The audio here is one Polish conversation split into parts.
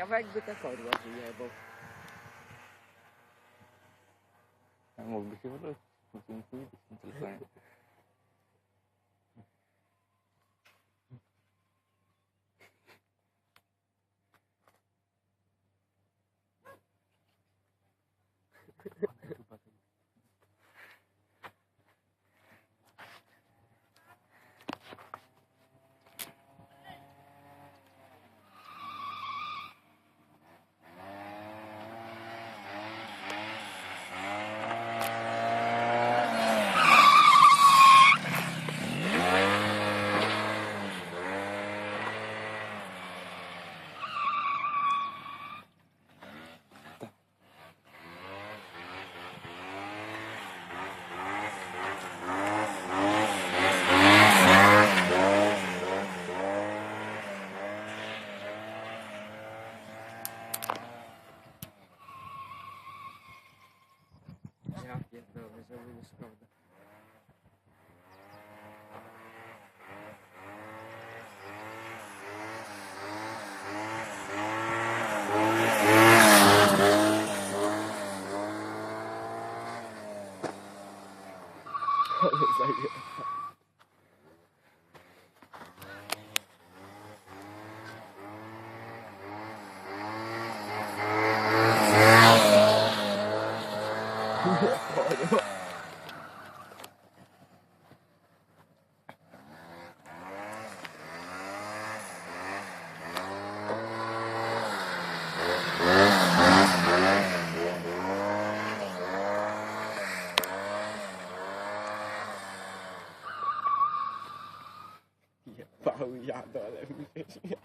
Ciekawe jakby ta korła wyjebał. Mógłby się wrócić. Nic nie nie. jest prawda. Ale zajęta. Jebał jadę, ale mi się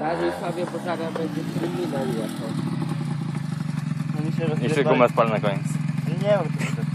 Raczej sobie, bo zaraz będzie kryminał jechał. No mi się gumę spal na koniec. Daniel.